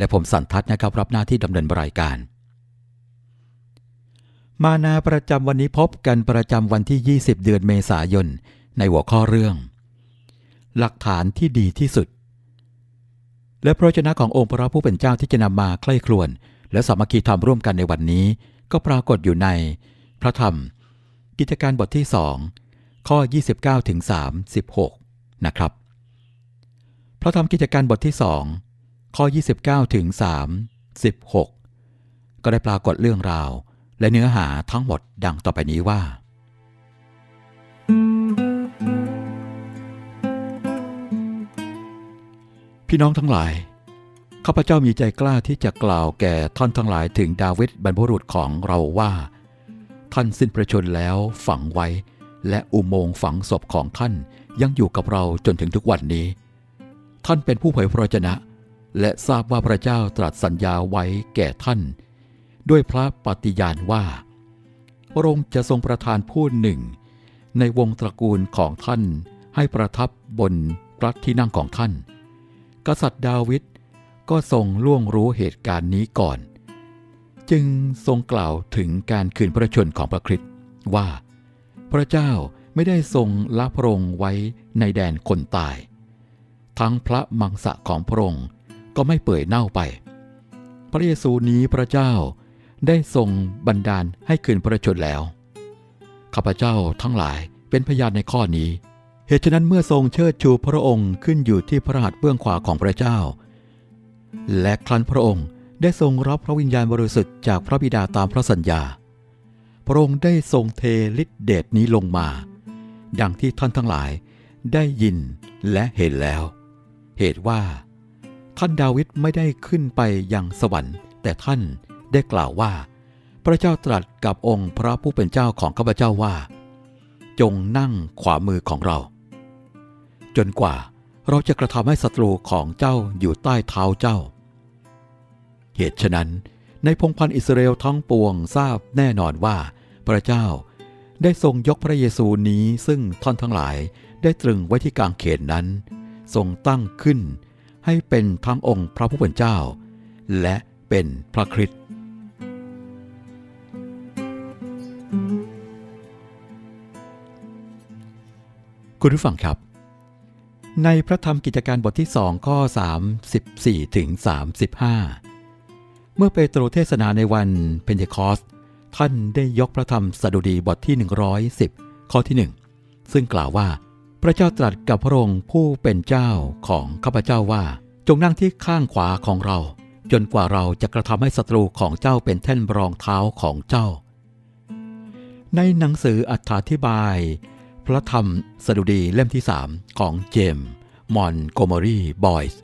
และผมสันทัศนะครับ รับหน้าที่ดำเนินรายการ มานาประจำวันนี้พบกันประจำวันที่ 20 เดือนเมษายน ในหัวข้อเรื่อง หลักฐานที่ดีที่สุด และพระเจ้าขององค์พระผู้เป็นเจ้าที่จะนำมาใคร่ครวญและสามัคคีธรรมร่วมกันในวันนี้ ก็ปรากฏอยู่ใน พระธรรม กิจการบทที่2ข้อ 29ถึง36 นะครับ พระธรรมกิจการบทที่2 ข้อ 29 ถึง36ก็ได้ปรากฏเรื่องราว และเนื้อหาทั้งหมดดังต่อไปนี้ว่า พี่น้องทั้งหลาย ข้าพเจ้ามีใจกล้าที่จะกล่าวแก่ท่านทั้งหลายถึงดาวิดบรรพบุรุษของเราว่า ท่านสิ้นประชนแล้วฝังไว้ และอุโมงค์ฝังศพของท่านยังอยู่กับเราจนถึงทุกวันนี้ ท่านเป็นผู้เผยพระวจนะ และทราบว่าพระเจ้าตรัสสัญญาไว้แก่ท่าน ด้วยพระปฏิญาณว่า พระองค์จะทรงประทานผู้หนึ่ง ในวงตระกูลของท่านให้ประทับบนพระที่นั่งของท่าน กษัตริย์ดาวิดก็ทรงล่วงรู้เหตุการณ์นี้ก่อน จึงทรงกล่าวถึงการคืนพระชนของพระคริสต์ว่า พระเจ้าไม่ได้ทรงละพระองค์ไว้ในแดนคนตาย ทั้งพระมังสะของพระองค์ ก็ไม่เปื่อยเน่าไป พระเยซูนี้พระเจ้าได้ทรงบันดาลให้คืนพระชนแล้ว ข้าพเจ้าทั้งหลายเป็นพยานในข้อนี้ เหตุฉะนั้นเมื่อทรงเชิดชูพระองค์ขึ้นอยู่ที่พระหัตถ์เบื้องขวาของพระเจ้า และครั้นพระองค์ได้ทรงรับพระวิญญาณบริสุทธิ์จากพระบิดาตามพระสัญญา พระองค์ได้ทรงเทฤทธิเดชนี้ลงมา ดังที่ท่านทั้งหลายได้ยินและเห็นแล้ว เหตุว่า ท่านดาวิดไม่ได้ขึ้นไปยังสวรรค์ แต่ท่านได้กล่าวว่า พระเจ้าตรัสกับองค์พระผู้เป็นเจ้าของข้าพเจ้าว่า จงนั่งขวามือของเรา จนกว่าเราจะกระทำให้ศัตรูของเจ้าอยู่ใต้เท้าเจ้า เหตุฉะนั้น ในพงพันธ์อิสราเอลทั้งปวงทราบแน่นอนว่า พระเจ้าได้ทรงยกพระเยซูนี้ซึ่งท่านทั้งหลายได้ตรึงไว้ที่กลางเขนนั้น ทรงตั้งขึ้น ให้เป็นทั้งองค์พระผู้เป็นเจ้า และเป็นพระคริสต์คุณผู้ฟังครับ ในพระธรรมกิจการบทที่2ข้อ34ถึง35 เมื่อเปโตรเทศนาในวันเพนเทคอสท่านได้ยกพระธรรมสดุดีบทที่ 110 ข้อที่ 1 ซึ่งกล่าวว่า พระเจ้าตรัสกับพระองค์ผู้เป็นเจ้าของข้าพเจ้าว่า จงนั่งที่ข้างขวาของเรา จนกว่าเราจะกระทำให้ศัตรูของเจ้าเป็นแท่นรองเท้าของเจ้า ในหนังสืออธิบาย พระธรรมสดุดีเล่มที่3ของเจมส์มอนโกมอรีบอยส์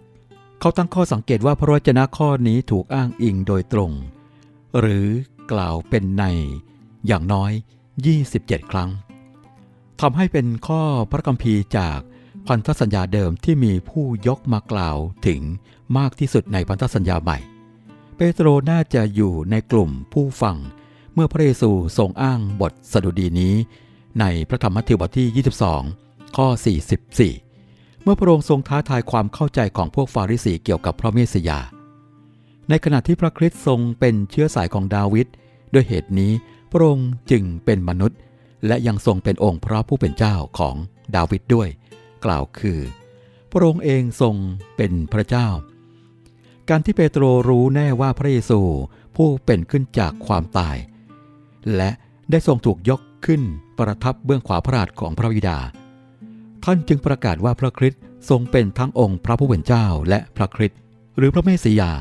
เขาตั้งข้อสังเกตว่าพระวจนะข้อนี้ถูกอ้างอิงโดยตรง หรือกล่าวเป็นในอย่างน้อย 27 ครั้ง ทำให้เป็นข้อพระคัมภีร์จากพันธสัญญาเดิมที่มีผู้ยกมากล่าวถึงมากที่สุดในพันธสัญญาใหม่ เปโตรน่าจะอยู่ในกลุ่มผู้ฟัง เมื่อพระเยซูทรงอ้างบทสดุดีนี้ ในพระธรรมมัทธิวบทที่ 22 ข้อ 44 เมื่อพระองค์ทรงท้าทายความเข้าใจของพวกฟาริสีเกี่ยวกับพระเมสสยา ในขณะที่พระคริสต์ทรงเป็นเชื้อสายของดาวิดด้วยเหตุนี้พระองค์จึงเป็นมนุษย์ และยังทรงเป็นองค์พระผู้เป็นเจ้าของดาวิดด้วย กล่าวคือ พระองค์เองทรงเป็นพระเจ้า การที่เปโตรรู้แน่ว่าพระเยซูผู้เป็นขึ้นจากความตาย และได้ทรงถูกยกขึ้นประทับเบื้องขวาพระหัตถ์ของพระบิดา ท่านจึงประกาศว่าพระคริสต์ทรงเป็นทั้งองค์พระผู้เป็นเจ้าและพระคริสต์หรือพระเมสสิยา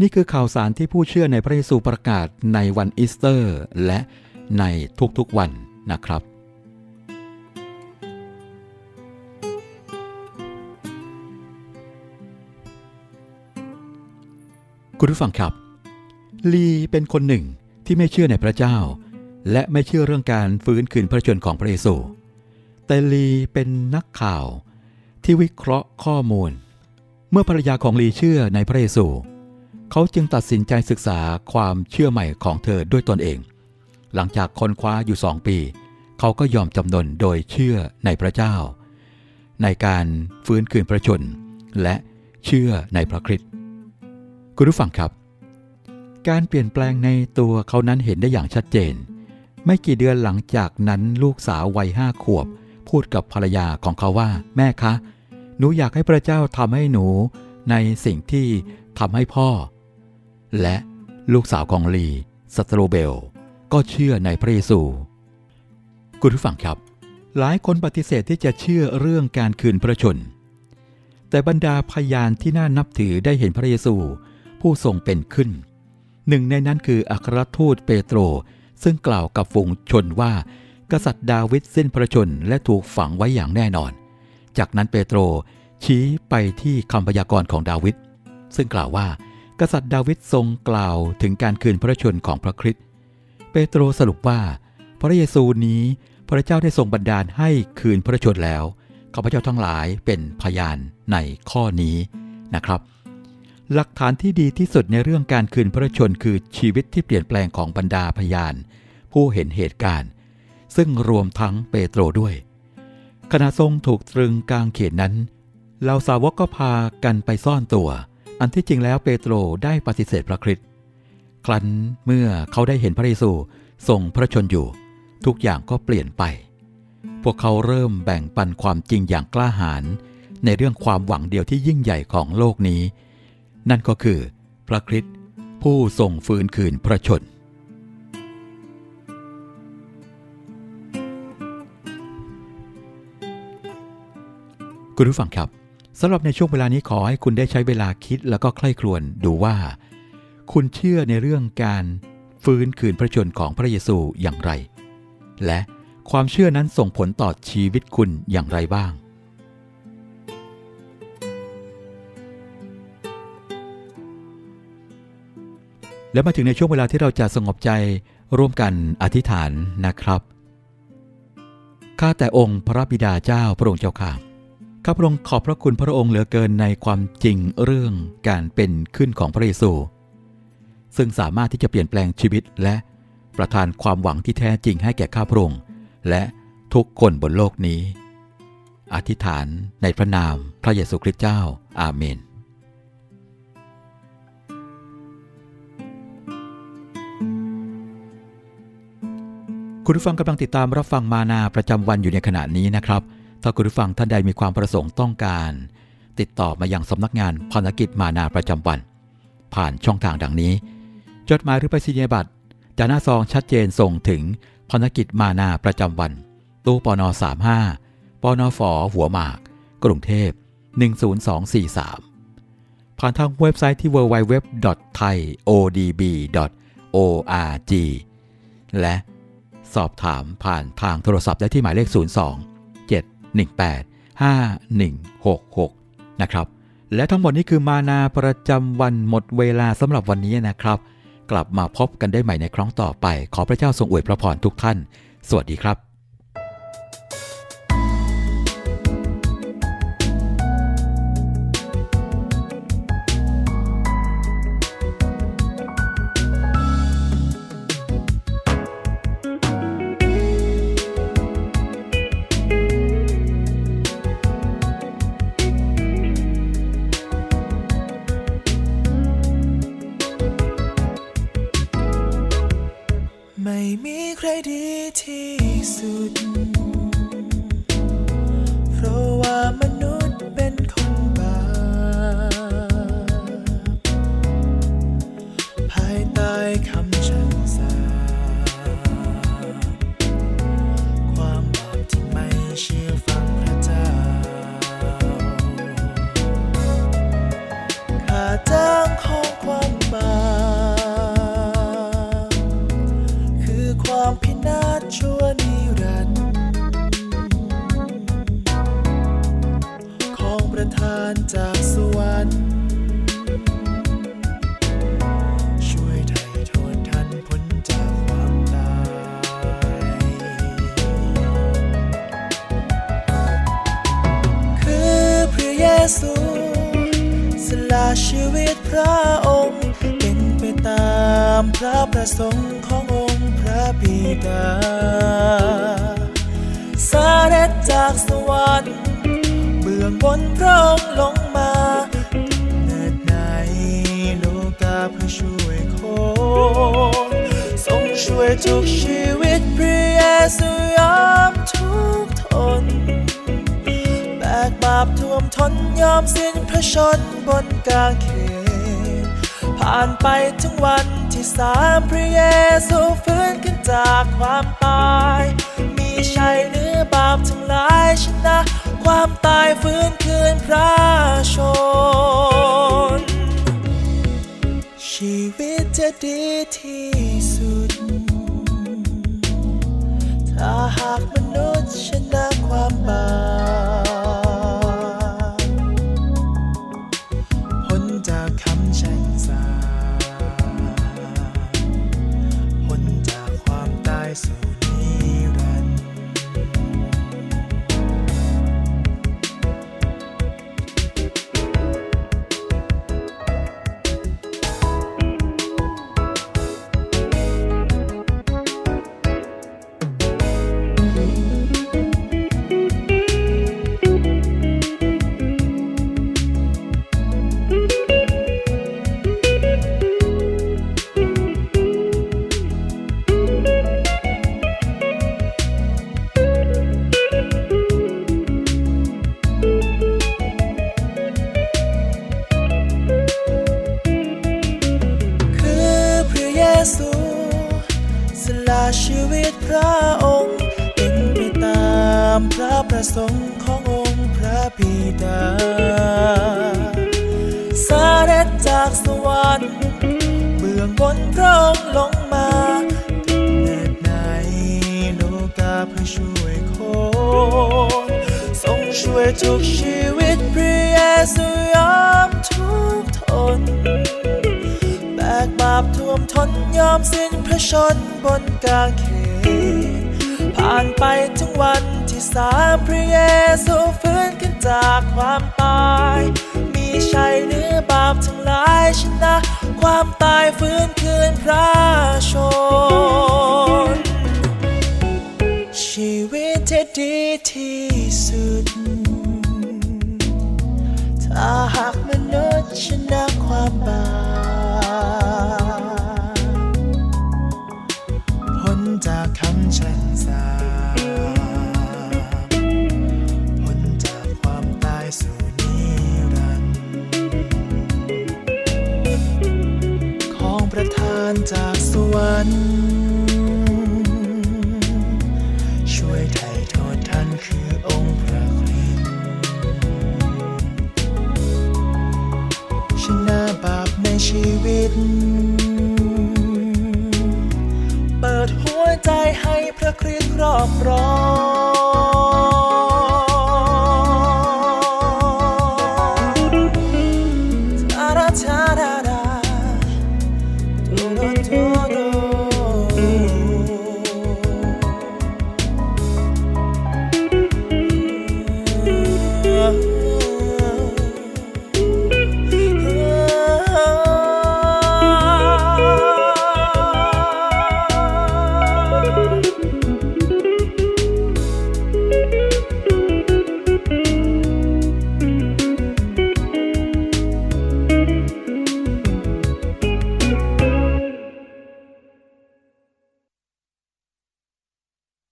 นี่คือข่าวสารที่ผู้เชื่อในพระเยซูประกาศในวันอีสเตอร์ และในทุกๆวัน นะครับ คุณผู้ฟังครับ ลีเป็นคนหนึ่งที่ไม่เชื่อในพระเจ้า และไม่เชื่อเรื่องการฟื้นคืนพระชนของพระเยซู แต่ลีเป็นนักข่าวที่วิเคราะห์ข้อมูล เมื่อภรรยาของลีเชื่อในพระเยซู เขาจึงตัดสินใจศึกษาความเชื่อใหม่ของเธอด้วยตนเอง หลังจากค้นคว้าอยู่สองปี เขาก็ยอมจำนนโดยเชื่อในพระเจ้า ในการฟื้นคืนพระชน และเชื่อในพระคริสต์คุณผู้ฟังครับ การเปลี่ยนแปลงในตัวเขานั้นเห็นได้อย่างชัดเจน ไม่กี่เดือนหลังจากนั้นลูกสาววัยห้าขวบ พูดกับภรรยาของเขาว่า แม่คะ หนูอยากให้พระเจ้าทำให้หนูในสิ่งที่ทำให้พ่อ และลูกสาวของลีสตโรเบล ก็เชื่อในพระเยซู คุณผู้ฟังครับ หลายคนปฏิเสธที่จะเชื่อเรื่องการคืนพระชน แต่บรรดาพยานที่น่านับถือได้เห็นพระเยซูผู้ทรงเป็นขึ้น หนึ่งในนั้นคืออัครทูตเปโตร ซึ่งกล่าวกับฝูงชนว่า กษัตริย์ดาวิดสิ้นพระชนและถูกฝังไว้อย่างแน่นอน จากนั้นเปโตรชี้ไปที่คำพยากรณ์ของดาวิดซึ่งกล่าวว่า กษัตริย์ดาวิดทรงกล่าวถึงการคืนพระชนของพระคริสต์ เปโตรสรุปว่า พระเยซูนี้พระเจ้าได้ทรงบันดาลให้คืนพระชนแล้วข้าพเจ้าทั้งหลายเป็นพยานในข้อนี้นะครับ หลักฐานที่ดีที่สุดในเรื่องการคืนพระชนคือชีวิตที่เปลี่ยนแปลงของบรรดาพยาน ผู้เห็นเหตุการณ์ ซึ่งรวมทั้งเปโตรด้วย ขณะทรงถูกตรึงกลางเขนนั้นเหล่าสาวกก็พากันไปซ่อนตัว อันที่จริงแล้วเปโตรได้ปฏิเสธพระคริสต์ ครั้นเมื่อเขาได้เห็นพระเยซูทรงพระชนอยู่ ทุกอย่างก็เปลี่ยนไป พวกเขาเริ่มแบ่งปันความจริงอย่างกล้าหาญในเรื่องความหวังเดียวที่ยิ่งใหญ่ของโลกนี้ นั่นก็คือ พระคริสต์ผู้ทรงฟื้นคืนพระชน คุณผู้ฟังครับสำหรับในช่วงเวลานี้ขอให้คุณได้ใช้เวลาคิดแล้วก็ใคร่ครวญดูว่า คุณเชื่อในเรื่องการฟื้นคืนพระชนของพระเยซูอย่างไร และความเชื่อนั้นส่งผลต่อชีวิตคุณอย่างไรบ้าง และมาถึงในช่วงเวลาที่เราจะสงบใจร่วมกันอธิษฐานนะครับ ข้าแต่องค์พระบิดาเจ้าพระองค์เจ้าข้าข้าพระองค์ขอบพระคุณพระองค์เหลือเกินในความจริงเรื่องการเป็นขึ้นของพระเยซู ซึ่งสามารถที่จะเปลี่ยนแปลงชีวิตและประทานความหวังที่แท้จริงให้แก่ข้าพระองค์และทุกคนบนโลกนี้ อธิษฐานในพระนามพระเยซูคริสต์เจ้า อาเมนคุณผู้ฟังกำลังติดตามรับฟังมานาประจำวันอยู่ในขณะนี้นะครับ ถ้าคุณผู้ฟังท่านใดมีความประสงค์ต้องการ ติดต่อมาอยังสำนักงานพันธกิจมานาประจำวัน ผ่านช่องทางดังนี้ จดหมายหรือไปรษณียบัตรจากหน้าซองชัดเจนส่งถึงพันธกิจมานาประจำวัน ตู้ปน35ปนฝหัวหมาก กรุงเทพ 10243 ผ่านทางเว็บไซต์ที่ www.thaiodb.org และสอบถามผ่านทางโทรศัพท์ได้ที่หมายเลข 02 718 5166 นะครับ และทั้งหมดนี้คือมานาประจำวันหมดเวลาสำหรับวันนี้นะครับ กลับมาพบกันได้ใหม่ในครั้งต่อไป ขอพระเจ้าทรงอวยพระพรทุกท่าน สวัสดีครับ ทานจากสวรรค์ช่วยไถ่โทษทันพ้จากความตาย คือพระเยซูสละชีวิตพระองค์ เป็นไปตามพระประสงค์ขององค์พระ นพระองค์ลงมาเนิดในโลกาเพื่อช่วยคนทรงช่วยทุกชีวิตพระเยซูยอมทุกทน แบกบาปท่วมทนยอมสิ้นพระชนบนกางเขนผ่านไปถึงวันที่สามพระเยซูฟื้นขึ้นจากความตาย มีชัยเหนือบาปทั้งหลายชนะ ความตายฟื้นคืนพระชน ชีวิตจะดีที่สุด ถ้าหากมนุษย์ชนะความบาปพ้นจากคำแช่งสาามพระประสงค์ขององค์พระบิดา สาเด็จจากสวรรค์เบื้องบนพระองค์ลงมากำเนิดในโลกาเพื่อช่วยคนทรงช่วยทุกชีวิตพระเยซูยอมทุกทน แบกบาปท่วมทนยอมสิ้นพระชนบนกางเข ผ่านไปถึงวันที่สามพระเยซูฟื้นขึ้นจากความตาย มีชัยเหนือบาปทั้งหลายชนะ ความตายฟื้นคืนพระชน ชีวิตที่ดีที่สุด ถ้าหากมนุษย์ชนะความบาป ชีวิต เปิดหัวใจให้พระคริสต์ครอบครอง